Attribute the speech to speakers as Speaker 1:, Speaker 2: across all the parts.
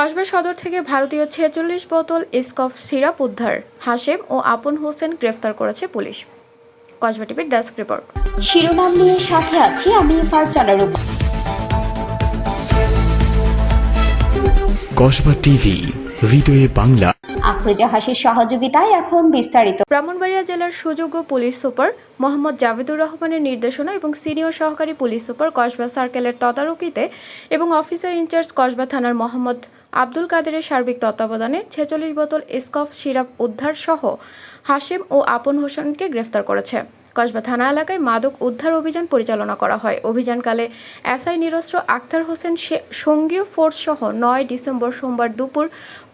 Speaker 1: কসবা সদর থেকে ভারতীয় ছেচল্লিশ বোতল ইস্কফ সিরাপ উদ্ধার হাশেম ও আপন হোসেন গ্রেফতার করেছে পুলিশ। কসবা টিভির ডেস্ক রিপোর্ট।
Speaker 2: শিরোনাম নিয়ে সাথে আছি আমি ফারজানা রূপ
Speaker 3: কসবা টিভি হৃদয়ে বাংলা।
Speaker 2: আফরোজা হাসির সহযোগিতায় এখন বিস্তারিত।
Speaker 1: ব্রাহ্মণবাড়িয়া জেলার সুযোগ্য পুলিশ সুপার মোহাম্মদ জাভেদুর রহমানের নির্দেশনা এবং সিনিয়র সহকারী পুলিশ সুপার কসবা সার্কেলের তদারকিতে এবং অফিসার ইনচার্জ কসবা থানার মোহাম্মদ আব্দুল কাদেরের সার্বিক তত্ত্বাবধানে ছেচল্লিশ বোতল স্কফ সিরাপ উদ্ধার সহ হাশেম ও আপন হোসেনকে গ্রেফতার করেছে। কসবা থানা এলাকায় মাদক উদ্ধার অভিযান পরিচালনা করা হয়। অভিযানকালে এসআই নিরস্ত্র আক্তার হোসেন সঙ্গীয় ফোর্স সহ নয় ডিসেম্বর সোমবার দুপুর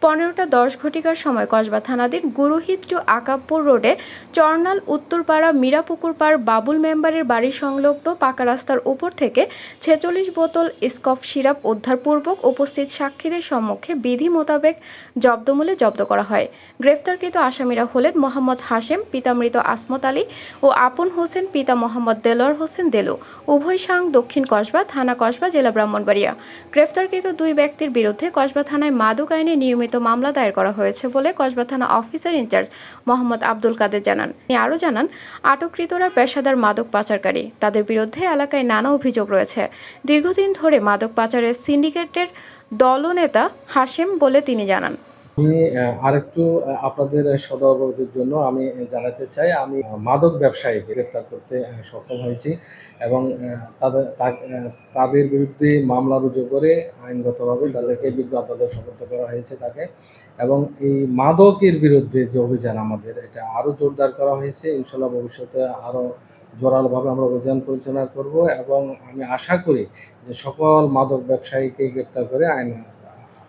Speaker 1: পনেরোটা দশ ঘটিকার সময় কসবা থানাধীন গুরুহিত টু আকাবপুর রোডে চর্নাল উত্তরপাড়া মীরাপুকুর পাড় বাবুল মেম্বারের বাড়ি সংলগ্ন পাকা রাস্তার উপর থেকে ছেচল্লিশ বোতল স্কফ সিরাপ উদ্ধারপূর্বক উপস্থিত সাক্ষীদের সম্মুখে বিধি মোতাবেক জব্দমূলে জব্দ করা হয়। গ্রেফতারকৃত আসামিরা হলেন মোহাম্মদ হাশেম, পিতামৃত আসমত আলী ও আপন হোসেন, পিতা মোহাম্মদ দেলোয়ার হোসেন দেলো, উভয় সাং দক্ষিণ কসবা থানা কসবা জেলা ব্রাহ্মণবাড়িয়া। গ্রেফতারকৃত দুই ব্যক্তির বিরুদ্ধে কসবা থানায় মাদক আইনে নিয়মিত মামলা দায়ের করা হয়েছে বলে কসবা থানা officer in charge Mohammad Abdul Kader জানান। তিনি আরও জানান, আটককৃতরা পেশাদার মাদক পাচারকারী। তাদের বিরুদ্ধে এলাকায় নানা অভিযোগ রয়েছে। দীর্ঘদিন ধরে মাদক পাচারের সিন্ডিকেটের দলনেতা হাশেম বলে তিনি জানান।
Speaker 4: আমি আরেকটু আপনাদের সদবগতির জন্য আমি জানাতে চাই, আমি মাদক ব্যবসায়ীকে গ্রেপ্তার করতে সক্ষম হয়েছি এবং তাদের তাদের বিরুদ্ধে মামলা রুজু করে আইনগতভাবে তাদেরকে বিজ্ঞাপন সমর্থ করা হয়েছে তাকে এবং এই মাদকের বিরুদ্ধে যে অভিযান আমাদের, এটা আরও জোরদার করা হয়েছে। ইনশাল্লাহ ভবিষ্যতে আরও জোরালোভাবে আমরা অভিযান পরিচালনা করব এবং আমি আশা করি যে সকল মাদক ব্যবসায়ীকে গ্রেপ্তার করে আইন